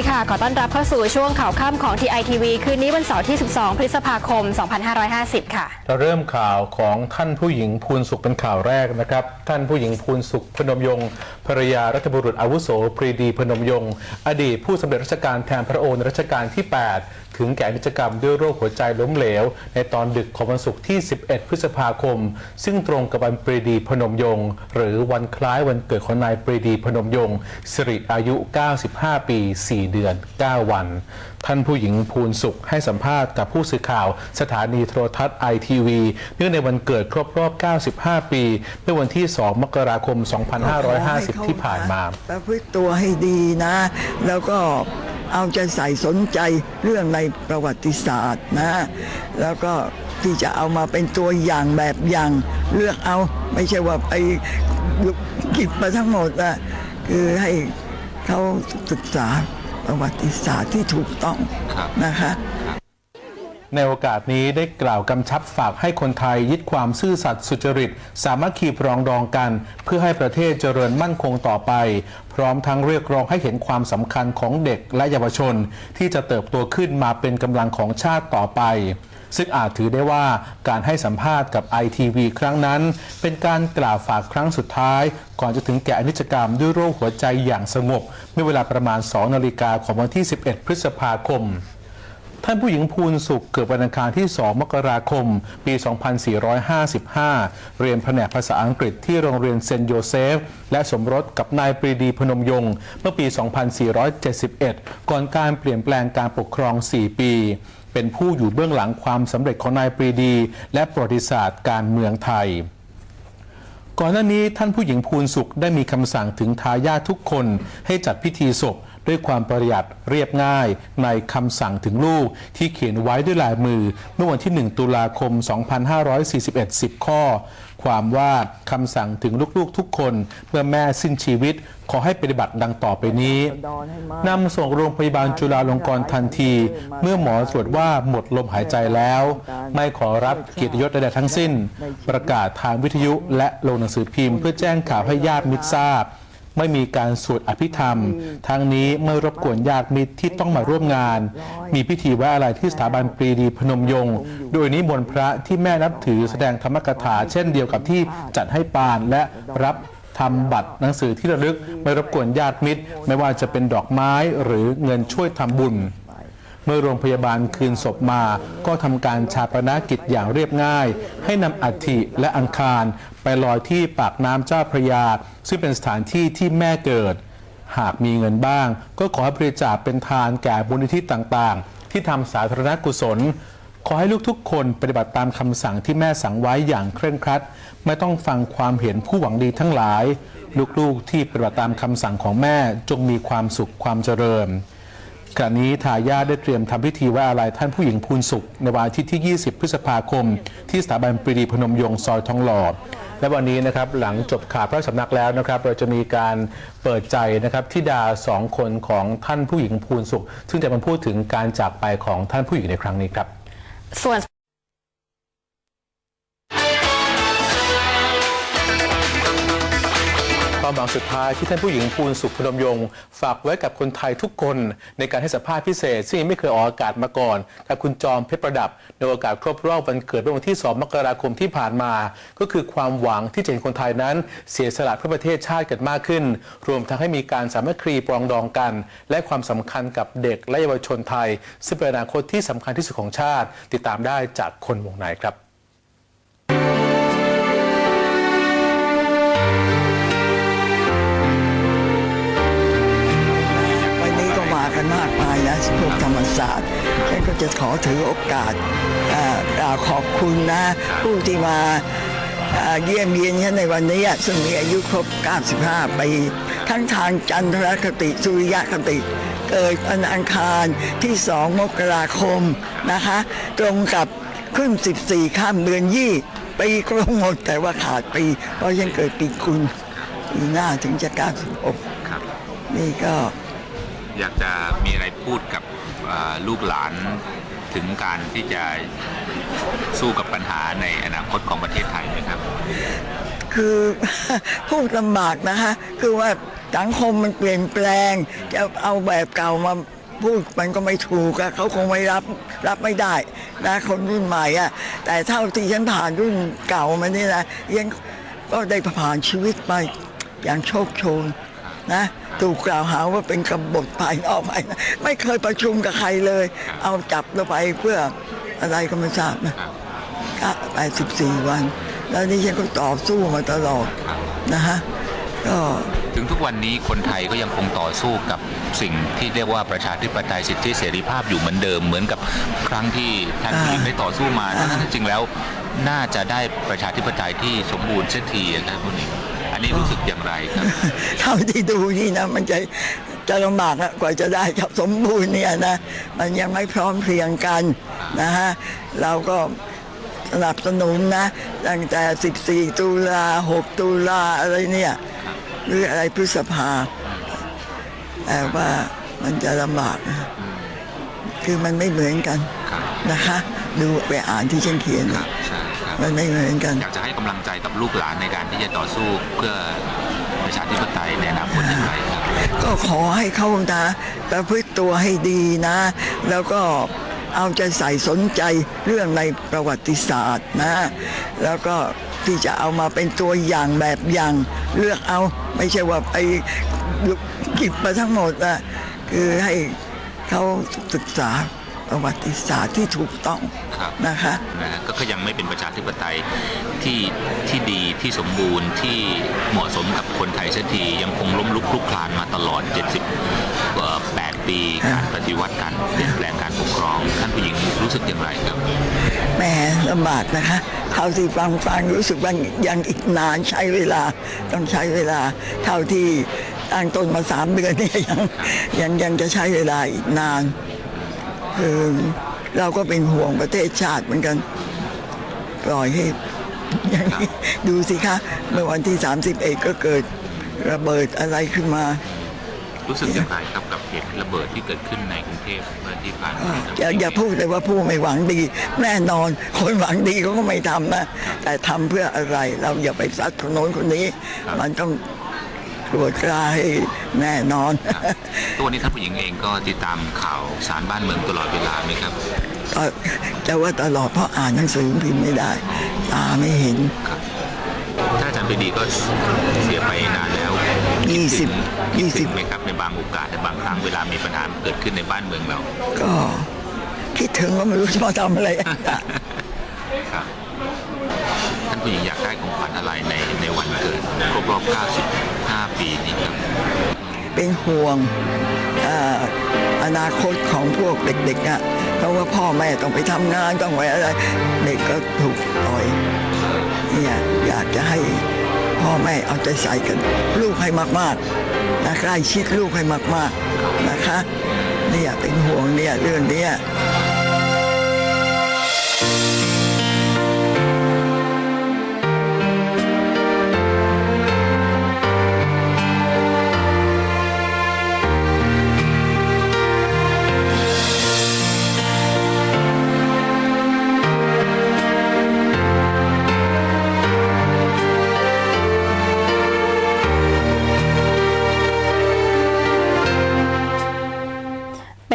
ดีค่ะ ขอต้อนรับเข้าสู่ช่วงข่าวค่ำของ TITV คืนนี้วันเสาร์ที่ 12 พฤษภาคม 2550 ค่ะ เราเริ่มข่าวของท่านผู้หญิงภูนสุขเป็นข่าวแรกนะครับ ท่านผู้หญิงภูนสุขพนมยงค์ภรรยารัฐบุรุษอาวุโสปรีดีพนมยงค์อดีตผู้สำเร็จราชการแทนพระองค์รัชกาลที่ 8 ถึงแก่นิจกรรมด้วยโรคหัวใจล้มเหลว ในตอนดึกของวันศุกร์ที่ 11 พฤษภาคม ซึ่งตรงกับวันปรีดีพนมยงค์หรือวันคล้ายวันเกิดของนายปรีดีพนมยงค์สิริอายุ 95 ปี 4เดือน 9 วัน ท่านผู้หญิงภูนสุขให้สัมภาษณ์กับผู้สื่อข่าว สถานีโทรทัศน์ไอทีวีเนื่องในวันเกิดครบรอบ 95 ปีเมื่อวันที่ 2 มกราคม 2550 ที่ผ่านมา ประพฤติตัวให้ดีนะ แล้วก็เอาใจใส่สนใจเรื่องในประวัติศาสตร์นะ แล้วก็ที่จะเอามาเป็นตัวอย่างแบบอย่าง เลือกเอาไม่ใช่ว่าไปกิบมาทั้งหมดอะคือให้เขาศึกษา ประวัติศาสตร์ที่ถูกต้องนะคะในโอกาสนี้ได้กล่าวกำชับฝากให้คนไทยยึดความซื่อสัตย์สุจริต สามัคคีปรองดองกัน เพื่อให้ประเทศเจริญมั่นคงต่อไป พร้อมทั้งเรียกร้องให้เห็นความสำคัญของเด็กและเยาวชน ที่จะเติบโตขึ้นมาเป็นกำลังของชาติต่อไป ซึ่งอาจถือได้ว่าการให้สัมภาษณ์กับไอทีวีครั้งนั้น เป็นการกล่าวฝากครั้งสุดท้าย ก่อนจะถึงแก่อนิจกรรมด้วยโรคหัวใจอย่างสงบเมื่อเวลาประมาณ 2 นาฬิกาของวันที่ 11 พฤษภาคมท่านผู้หญิงภูนสุขเกิดวันอังคารที่ 2 มกราคม ปี 2455 เรียนแผนกภาษาอังกฤษที่โรงเรียนเซนโยเซฟ และสมรสกับนายปรีดีพนมยงค์เมื่อปี 2471 ก่อนการเปลี่ยนแปลงการปกครอง 4 ปี เป็นผู้อยู่เบื้องหลังความสำเร็จของนายปรีดี และประวัติศาสตร์การเมืองไทย ก่อนหน้านี้ท่านผู้หญิงภูนสุขได้มีคำสั่งถึงทายาททุกคนให้จัดพิธีศพด้วยความประหยัดเรียบง่ายในคำสั่งถึงลูกที่เขียนไว้ด้วยลายมือ เมื่อวันที่ 1 ตุลาคม 2541 10 ข้อ ความว่าคำสั่งถึงลูกๆทุกคนเมื่อแม่สิ้นชีวิตขอให้ปฏิบัติดังต่อไปนี้นำส่งโรงพยาบาลจุฬาลงกรณ์ทันที เมื่อหมอตรวจว่าหมดลมหายใจแล้ว ไม่ขอรับเกียรติยศใดๆทั้งสิ้น ประกาศทางวิทยุและลงหนังสือพิมพ์เพื่อแจ้งข่าวให้ญาติมิตรทราบ ไม่มีการสวดอภิธรรม ทั้งนี้ไม่รบกวนญาติมิตรที่ต้องมาร่วมงาน มีพิธีไว้อะไรที่สถาบันปรีดีพนมยงค์โดยนิมนต์พระที่แม่นับถือแสดงธรรมกถา เช่นเดียวกับที่จัดให้ปานและรับทำบัตรหนังสือที่ระลึก ไม่รบกวนญาติมิตร ไม่ว่าจะเป็นดอกไม้หรือเงินช่วยทำบุญ เมื่อโรงพยาบาลคืนศพมา ก็ทำการชาปนกิจอย่างเรียบง่าย ให้นำอัฐิและอังคาร ไปลอยที่ปากน้ำเจ้าพระยา ซึ่งเป็นสถานที่ที่แม่เกิด หากมีเงินบ้าง ก็ขอให้บริจาคเป็นทานแก่บุญนิธิต่างๆ ที่ทำสาธารณกุศลขอให้ลูกทุกคนปฏิบัติตามคำสั่งที่แม่สั่งไว้อย่างเคร่งครัด ไม่ต้องฟังความเห็นผู้หวังดีทั้งหลาย ลูกๆที่ปฏิบัติตามคำสั่งของแม่จงมีความสุขความเจริญ ขณะนี้ทายาทได้เตรียมทำพิธีไว้อาลัยท่านผู้หญิงภูนสุข ในวันอาทิตย์ที่ 20 พฤษภาคม ที่สถาบันปรีดีพนมยงค์ซอยทองหล่อและวันนี้นะครับหลังจบข่าวพระสำนักแล้วนะครับ เราจะมีการเปิดใจนะครับที่ดาสองคนของท่านผู้หญิงภูนสุข ซึ่งจะมาพูดถึงการจากไปของท่านผู้หญิงในครั้งนี้ครับส่วน ความหวังสุดท้ายที่ท่านผู้หญิงภูนสุขพนมยงค์ฝากไว้กับคนไทยทุกคน ในการให้สัมภาษณ์พิเศษ ซึ่งยังไม่เคยออกอากาศมาก่อน กับคุณจอมเพชรประดับ ในโอกาสครบรอบวันเกิดเมื่อวันที่ 2 มกราคมที่ผ่านมา ก็คือความหวังที่จะเห็นคนไทยนั้น เสียสละเพื่อประเทศชาติกันมากขึ้น รวมทั้งให้มีการสามัคคีปรองดองกัน และความสำคัญกับเด็กและเยาวชนไทย ซึ่งเป็นอนาคตที่สำคัญที่สุดของชาติ ติดตามได้จากคนวงในครับ มายนะพวกธรรมศาสตร์ฉันก็จะขอถือโอกาสเอ่อกล่าวขอบคุณนะ ผู้ที่มาเอ่อเยี่ยมเยียนฉันในวันนี้ซึ่งมีอายุครบ 95 ปี ทั้งทางจันทรคติสุริยคติ เกิดวันอังคารที่ 2 มกราคมนะคะ ตรงกับขึ้น 14 ข้ามเดือนยี่ปีครบหมดแต่ว่าขาดปี เพราะฉันเกิดปีคุณปีหน้าถึงจะ 96ครับนี่ก็ อยากจะมีอะไรพูดกับลูกหลานถึงการที่จะสู้กับปัญหาในอนาคตของประเทศไทยไหมครับ คือพูดลำบากนะคะคือว่าสังคมมันเปลี่ยนแปลง จะเอาแบบเก่ามาพูดมันก็ไม่ถูกอะเขาคงไม่รับรับไม่ได้นะคนรุ่นใหม่อะแต่เท่าที่ฉันผ่านรุ่นเก่ามานี่นะยังก็ได้ผ่านชีวิตไปอย่างโชคโชน นะถูกกล่าวหาว่าเป็นกบฏภายนอกภายในไม่เคยประชุมกับใครเลย เอาจับเราไปเพื่ออะไรก็ไม่ทราบนะครับก็84วัน แล้วนี่ฉันก็ต่อสู้มาตลอดนะฮะก็ถึงทุกวันนี้คนไทยก็ยังคงต่อสู้กับสิ่งที่เรียกว่าประชาธิปไตยสิทธิเสรีภาพอยู่เหมือนเดิมเหมือนกับครั้งที่ท่านผู้หญิงได้ต่อสู้มาทั้งที่จริงแล้ว น่าจะได้ประชาธิปไตยที่สมบูรณ์เสียทีอะครับคุณหญิงอั นนี้รู้สึกอย่างไรครับ เท่าที่ดูนี่นะ มันจะจะลำบากอะกว่าจะได้กับสมบูรณ์เนี่ยนะ มันยังไม่พร้อมเพรียงกันนะฮะเราก็สนับสนุนนะตั้งแต่ 14 ตุลา 6 ตุลาอะไรเนี่ยหรืออะไรพฤษภาแต่ว่ามันจะลำบากนะคือมันไม่เหมือนกันครับนะคะ ดูไปอ่านที่ฉันเขียนครั บใช่ครับมันไม่เหมือนกัน อยากจะให้กำลังใจกับลูกหลานในการที่จะต่อสู้เพื่อประชาธิปไตยในอนาคตอย่างไรครับก็ขอให้เขานะประพฤติตัวให้ดีนะ แล้วก็เอาใจใส่สนใจเรื่องในประวัติศาสตร์นะ แล้วก็ที่จะเอามาเป็นตัวอย่างแบบอย่างเลือกเอาไม่ใช่ว่าไปกิบมาทั้งหมดอะคือให้เขาศึกษา ประวัติศาสตร์ที่ถูกต้องครับนะคะนะฮะก็ก็ยังไม่เป็นประชาธิปไตยที่ที่ดีที่สมบูรณ์ที่เหมาะสมกับคนไทยสักทียังคงล้มลุกคลุกคลานมาตลอด70เอ่อ8ปีการปฏิวัติการเปลี่ยนแปลงการปกครองท่านผู้หญิงรู้สึกอย่างไรครับแหมลำบากนะคะเท่าที่ฟังฟังรู้สึกว่ายังอีกนานใช้เวลาต้องใช้เวลาเท่าที่ตั้งต้นมาสามเดือนเนี่ยยังยังยังจะใช้เวลาอีกนาน คือเราก็เป็นห่วงประเทศชาติเหมือนกัน ปล่อยให้อย่างนี้ดูสิคะ เมื่อวันที่ 31 ก็เกิดระเบิดอะไรขึ้นมา รู้สึกอย่างไรครับกับเหตุระเบิดที่เกิดขึ้นในกรุงเทพเมื่อที่ผ่านมาอย่าอย่าพูดเลยว่าผู้ไม่หวังดี แน่นอนคนหวังดีเขาก็ไม่ทำนะ แต่ทำเพื่ออะไรเราอย่าไปซัดคนโน้นคนนี้ มันต้อง ตรวจกล้าให้แน่นอนครับตัวนี้ท่านผู้หญิงเองก็ติดตามข่าวสารบ้านเมืองตลอดเวลาไหมครับก็จะว่าตลอดเพราะอ่านหนังสือพิมพ์ไม่ได้ ตาไม่เห็นครับถ้าอาจารย์ปรีดีก็เสียไปนานแล้วยี่สิบยี่ยี่สิสิบบไหมครับในบางโอกาสในบางครั้งเวลามีปัญหาเกิดขึ้นในบ้านเมืองเรา ก็คิดถึงก็ไม่รู้จะมาทำอะไรครับท่านผู้หญิงอยากได้ของขวัญอะไรในในวันเกิดครบรอบ 5 ปีนี้ครับ เป็นห่วงออนาคตของพวกเด็กๆอะเพราะว่าพ่อแม่ต้องไปทำงานต้องไปอะไร เด็กก็ถูกปล่อยเนี่ยอยากจะให้พ่อแม่เอาใจใส่กัน ลูกให้มากๆนะใกล้ชิดลูกให้มากๆนะคะเนี่ยเป็นห่วงเนี่ยเรื่องเนี้ย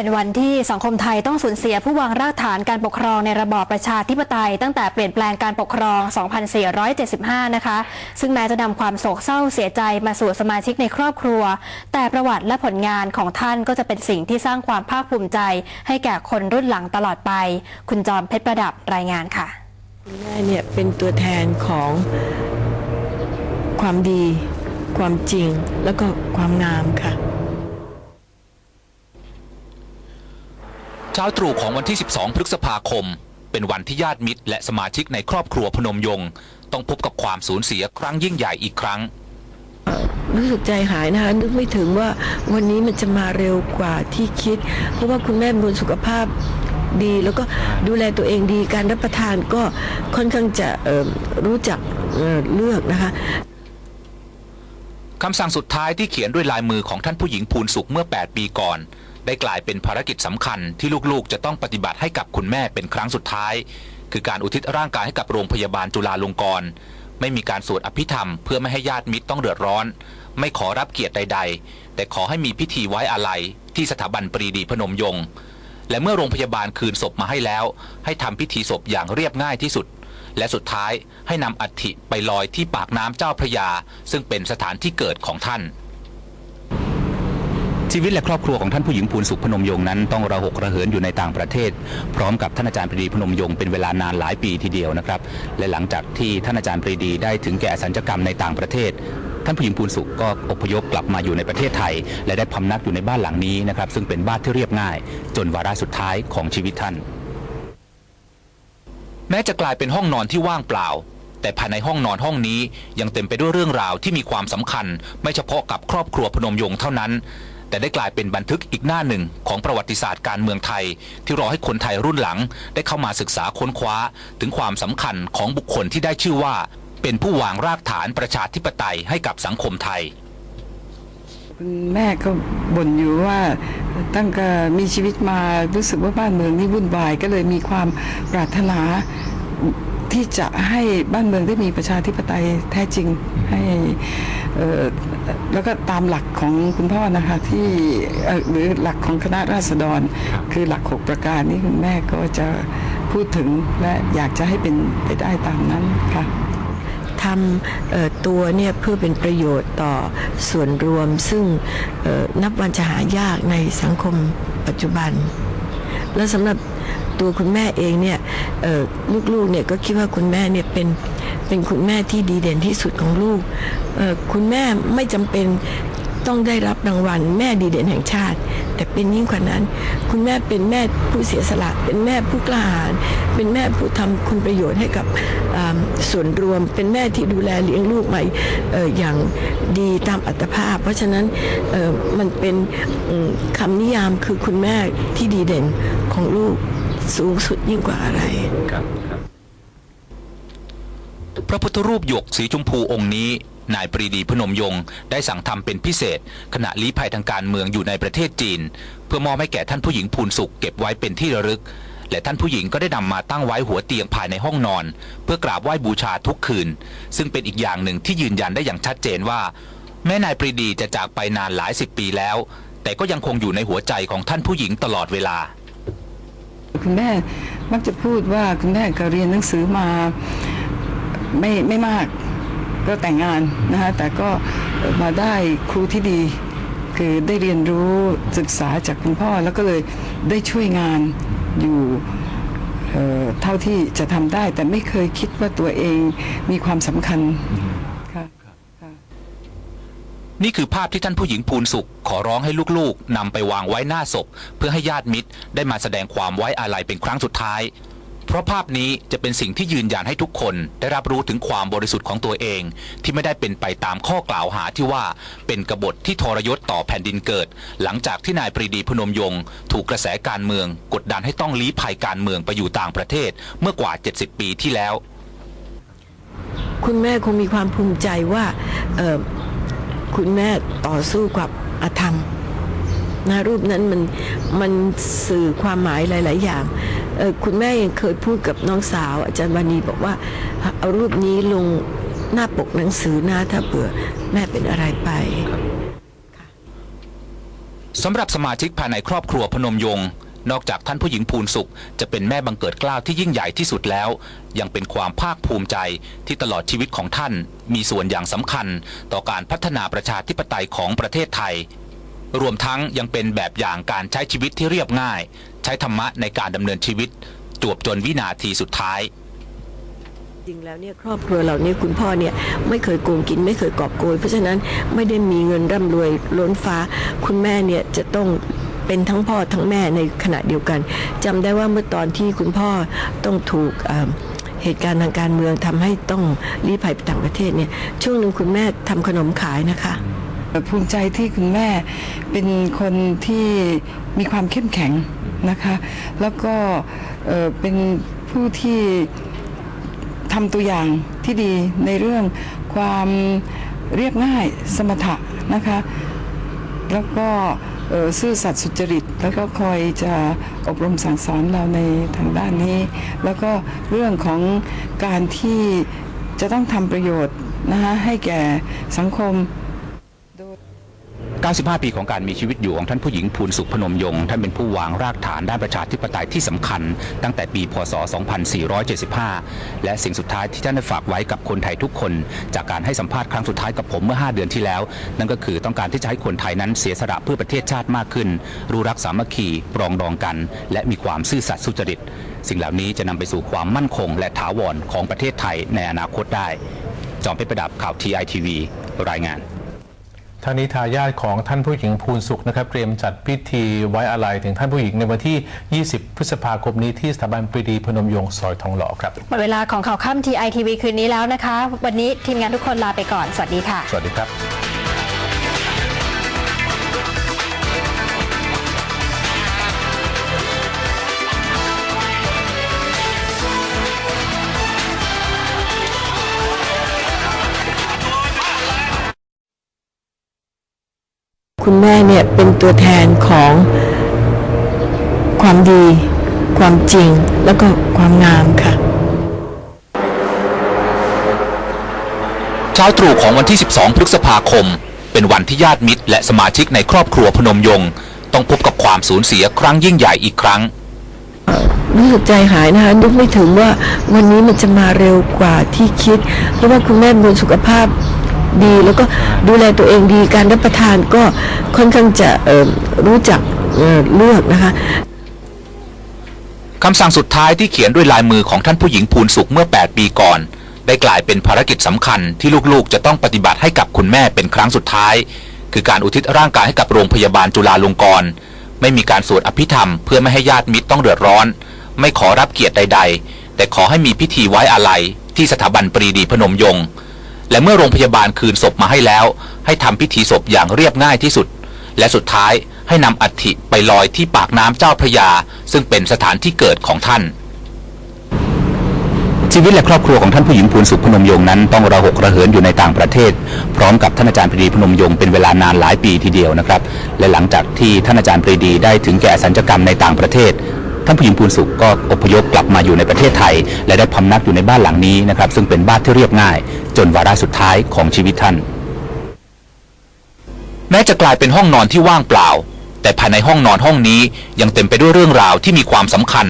เป็นวันที่สังคมไทยต้องสูญเสียผู้วางรากฐานการปกครองในระบอบประชาธิปไตย ตั้งแต่เปลี่ยนแปลงการปกครอง 2475 นะคะ ซึ่งแม้จะนำความโศกเศร้าเสียใจมาสู่สมาชิกในครอบครัว แต่ประวัติและผลงานของท่านก็จะเป็นสิ่งที่สร้างความภาคภูมิใจ ให้แก่คนรุ่นหลังตลอดไป คุณจอมเพชรประดับรายงานค่ะแม่เนี่ยเป็นตัวแทนของความดี ความจริง แล้วก็ความงามค่ะ เช้าตรู่ของวันที่ 12 พฤษภาคม เป็นวันที่ญาติมิตร และสมาชิกในครอบครัวพนมยงค์ต้องพบกับความสูญเสียครั้งยิ่งใหญ่อีกครั้ง รู้สึกใจหายนะคะนึกไม่ถึงว่าวันนี้มันจะมาเร็วกว่าที่คิด เพราะว่าคุณแม่มีสุขภาพดี แล้วก็ดูแลตัวเองดีการรับประทานก็ค่อนข้างจะเอ่อรู้จักเอ่อเลือกนะคะ คำสั่งสุดท้ายที่เขียนด้วยลายมือของท่านผู้หญิงภูนสุขเมื่อ 8 ปีก่อน ได้กลายเป็นภารกิจสำคัญที่ลูกๆ จะต้องปฏิบัติให้กับคุณแม่เป็นครั้งสุดท้าย คือการอุทิศร่างกายให้กับโรงพยาบาลจุฬาลงกรณ์ไม่มีการสวดอภิธรรมเพื่อไม่ให้ญาติมิตรต้องเดือดร้อน ไม่ขอรับเกียรติใด ๆ แต่ขอให้มีพิธีไว้อาลัยที่สถาบันปรีดีพนมยงค์และเมื่อโรงพยาบาลคืนศพมาให้แล้ว ให้ทำพิธีศพอย่างเรียบง่ายที่สุด และสุดท้ายให้นำอัฐิไปลอยที่ปากน้ำเจ้าพระยา ซึ่งเป็นสถานที่เกิดของท่าน ชีวิตและครอบครัวของท่านผู้หญิงภูลสุขพนมยงค์นั้นต้องระหกระเหินอยู่ในต่างประเทศ พร้อมกับท่านอาจารย์ปรีดีพนมยงค์เป็นเวลานานหลายปีทีเดียวนะครับ และหลังจากที่ท่านอาจารย์ปรีดีได้ถึงแก่สัญญกรรมในต่างประเทศ ท่านผู้หญิงภูลสุขก็อพยพกลับมาอยู่ในประเทศไทย และได้พำนักอยู่ในบ้านหลังนี้นะครับซึ่งเป็นบ้านที่เรียบง่าย จนวาระสุดท้ายของชีวิตท่าน แม้จะกลายเป็นห้องนอนที่ว่างเปล่า แต่ภายในห้องนอนห้องนี้ยังเต็มไปด้วยเรื่องราวที่มีความสำคัญ ไม่เฉพาะกับครอบครัวพนมยงค์เท่านั้น แต่ได้กลายเป็นบันทึกอีกหน้าหนึ่งของประวัติศาสตร์การเมืองไทย ที่รอให้คนไทยรุ่นหลัง ได้เข้ามาศึกษาค้นคว้า ถึงความสำคัญของบุคคลที่ได้ชื่อว่า เป็นผู้วางรากฐานประชาธิปไตยให้กับสังคมไทยคุณแม่ก็บ่นอยู่ว่าตั้งแต่มีชีวิตมารู้สึกว่าบ้านเมืองนี่วุ่นวาย ก็เลยมีความปรารถนาที่จะให้บ้านเมืองได้มีประชาธิปไตยแท้จริงให้ แล้วก็ตามหลักของคุณพ่อนะคะที่เอ่อหรือหลักของคณะราษฎร คือหลักหกประการนี้คุณแม่ก็จะพูดถึงและอยากจะให้เป็นไปได้ตามนั้นค่ะทำเอ่อตัวเนี่ยเพื่อเป็นประโยชน์ต่อส่วนรวม ซึ่งเอ่อนับวันจะหายากในสังคมปัจจุบัน และสำหรับตัวคุณแม่เองเนี่ยเอ่อลูกๆเนี่ยก็คิดว่าคุณแม่เนี่ยเป็น เป็นคุณแม่ที่ดีเด่นที่สุดของลูก คุณแม่ไม่จำเป็นต้องได้รับรางวัลแม่ดีเด่นแห่งชาติ แต่เป็นยิ่งกว่านั้น คุณแม่เป็นแม่ผู้เสียสละเป็นแม่ผู้กล้าหาญเป็นแม่ผู้ทำคุณประโยชน์ให้กับส่วนรวม เป็นแม่ที่ดูแลเลี้ยงลูกมาอ่ออย่างดีตามอัตภาพ เพราะฉะนั้นมันเป็นอืมคำนิยามคือคุณแม่ที่ดีเด่นของลูกสูงสุดยิ่งกว่าอะไร พระพุทธรูปหยกสีชมพูองค์นี้ นายปรีดีพนมยงค์ได้สั่งทำเป็นพิเศษ ขณะลี้ภัยทางการเมืองอยู่ในประเทศจีน เพื่อมอบให้แก่ท่านผู้หญิงภูนสุขเก็บไว้เป็นที่ระลึก และท่านผู้หญิงก็ได้นำมาตั้งไว้หัวเตียงภายในห้องนอน เพื่อกราบไหว้บูชาทุกคืน ซึ่งเป็นอีกอย่างหนึ่งที่ยืนยันได้อย่างชัดเจนว่า แม้นายปรีดีจะจากไปนานหลายสิบปีแล้ว แต่ก็ยังคงอยู่ในหัวใจของท่านผู้หญิงตลอดเวลา คุณแม่มักจะพูดว่าคุณแม่ก็เรียนหนังสือมา ไม่ไม่มากก็แต่งงานนะคะแต่ก็มาได้ครูที่ดี คือได้เรียนรู้ศึกษาจากคุณพ่อ แล้วก็เลยได้ช่วยงานอยู่เท่าที่จะทำได้ แต่ไม่เคยคิดว่าตัวเองมีความสำคัญค่ะนี่คือภาพที่ท่านผู้หญิงภูนสุข ขอร้องให้ลูกๆนำไปวางไว้หน้าศพ เพื่อให้ญาติมิตรได้มาแสดงความไว้อาลัยเป็นครั้งสุดท้าย เพราะภาพนี้จะเป็นสิ่งที่ยืนยันให้ทุกคนได้รับรู้ถึงความบริสุทธิ์ของตัวเอง ที่ไม่ได้เป็นไปตามข้อกล่าวหาที่ว่า เป็นกบฏที่ทรยศต่อแผ่นดินเกิด หลังจากที่นายปรีดีพนมยงค์ถูกกระแสการเมือง กดดันให้ต้องลี้ภัยการเมืองไปอยู่ต่างประเทศเมื่อกว่า 70 ปีที่แล้ว คุณแม่คงมีความภูมิใจว่าเอ่อคุณแม่ต่อสู้กับอธรรม นะรูปนั้นมันมันสื่อความหมายหลาย ๆ อย่างคุณแม่ยังเคยพูดกับน้องสาว อาจารย์วานีบอกว่าเอารูปนี้ลงหน้าปกหนังสือนะถ้าเผื่อแม่เป็นอะไรไปสำหรับสมาชิกภายในครอบครัวพนมยงค์นอกจากท่านผู้หญิงภูนสุข จะเป็นแม่บังเกิดเกล้าวที่ยิ่งใหญ่ที่สุดแล้ว ยังเป็นความภาคภูมิใจที่ตลอดชีวิตของท่าน มีส่วนอย่างสำคัญ ต่อการพัฒนาประชาธิปไตยของประเทศไทย รวมทั้งยังเป็นแบบอย่างการใช้ชีวิตที่เรียบง่าย ใช้ธรรมะในการดำเนินชีวิตจวบจนวินาทีสุดท้ายจริงแล้วเนี่ยครอบครัวเรานี่ยคุณพ่อเนี่ยไม่เคยโกงกินไม่เคยกอบโกย เพราะฉะนั้นไม่ได้มีเงินร่ำรวยล้นฟ้า คุณแม่เนี่ยจะต้องเป็นทั้งพ่อทั้งแม่ในขณะเดียวกันจำได้ว่าเมื่อตอนที่คุณพ่อต้องถูกเเหตุการณ์ทางการเมืองทำให้ต้องลี้ภัยไปต่างประเทศเนี่ยช่วงหนึ่งคุณแม่ทำขนมขายนะคะ ภูมิใจที่คุณแม่เป็นคนที่มีความเข้มแข็งนะคะ แล้วก็เป็นผู้ที่ทำตัวอย่างที่ดีในเรื่องความเรียบง่ายสมถะนะคะ แล้วก็ซื่อสัตย์สุจริต แล้วก็คอยจะอบรมสั่งสอนเราในทางด้านนี้ แล้วก็เรื่องของการที่จะต้องทำประโยชน์นะคะให้แก่สังคม 95 ปีของการมีชีวิตอยู่ของท่านผู้หญิงภูลสุขพนมยงค์ท่านเป็นผู้วางรากฐานด้านประชาธิปไตยที่สำคัญ ตั้งแต่ปี พศ 2475 และสิ่งสุดท้ายที่ท่านได้ฝากไว้กับคนไทยทุกคน จากการให้สัมภาษณ์ครั้งสุดท้ายกับผมเมื่อ 5 เดือนที่แล้ว นั่นก็คือต้องการที่จะให้คนไทยนั้นเสียสละเพื่อประเทศชาติมากขึ้น รู้รักสามัคคีปรองดองกัน และมีความซื่อสัตย์สุจริต สิ่งเหล่านี้จะนำไปสู่ความมั่นคง และถาวรของประเทศไทยในอนาคตได้ จอมเพชรประดับข่าวทีไอทีวีรายงาน ทางนี้ทายาทของท่านผู้หญิงภูลสุขนะครับเตรียมจัดพิธีไว้อาลัยถึงท่านผู้หญิงในวันที่ 20 พฤษภาคมนี้ที่สถาบันปรีดีพนมยงค์ซอยทองหล่อครับ หมดเวลาของข่าวค่ำทีไอทีวีคืนนี้แล้วนะคะ วันนี้ทีมงานทุกคนลาไปก่อน สวัสดีค่ะ สวัสดีครับ คุณแม่เนี่ยเป็นตัวแทนของความดี ความจริง แล้วก็ความงามค่ะ เช้าตรู่ของวันที่ 12 พฤษภาคม เป็นวันที่ญาติมิตร และสมาชิกในครอบครัวพนมยงค์ต้องพบกับความสูญเสียครั้งยิ่งใหญ่อีกครั้ง รู้สึกใจหายนะคะนึกไม่ถึงว่าวันนี้มันจะมาเร็วกว่าที่คิด เพราะว่าคุณแม่มีสุขภาพ ดี แล้วก็ดูแลตัวเองดีการรับประทานก็ค่อนข้างจะรู้จักเอ่อเลือกนะคะคำสั่งสุดท้ายที่เขียนด้วยลายมือของท่านผู้หญิงภูลสุขเมื่อ 8 ปีก่อน ได้กลายเป็นภารกิจสำคัญที่ลูกๆ จะต้องปฏิบัติให้กับคุณแม่เป็นครั้งสุดท้าย คือการอุทิศร่างกายให้กับโรงพยาบาลจุฬาลงกรณ์ไม่มีการสวดอภิธรรมเพื่อไม่ให้ญาติมิตรต้องเดือดร้อน ไม่ขอรับเกียรติใด ๆ แต่ขอให้มีพิธีไว้อาลัยที่สถาบันปรีดีพนมยงค์ และเมื่อโรงพยาบาลคืนศพมาให้แล้ว ให้ทำพิธีศพอย่างเรียบง่ายที่สุด และสุดท้ายให้นำอัฐิไปลอยที่ปากน้ำเจ้าพระยา ซึ่งเป็นสถานที่เกิดของท่าน ชีวิตและครอบครัวของท่านผู้หญิงภูลสุขพนมยงค์นั้นต้องระหกระเหินอยู่ในต่างประเทศ พร้อมกับท่านอาจารย์ปรีดีพนมยงค์เป็นเวลานานหลายปีทีเดียวนะครับ และหลังจากที่ท่านอาจารย์ปรีดีได้ถึงแก่สัญญกรรมในต่างประเทศ ท่านผู้หญิงภูนสุขก็อพยพกลับมาอยู่ในประเทศไทย และได้พำนักอยู่ในบ้านหลังนี้นะครับซึ่งเป็นบ้านที่เรียบง่าย จนวาระสุดท้ายของชีวิตท่าน แม้จะกลายเป็นห้องนอนที่ว่างเปล่า แต่ภายในห้องนอนห้องนี้ยังเต็มไปด้วยเรื่องราวที่มีความสำคัญ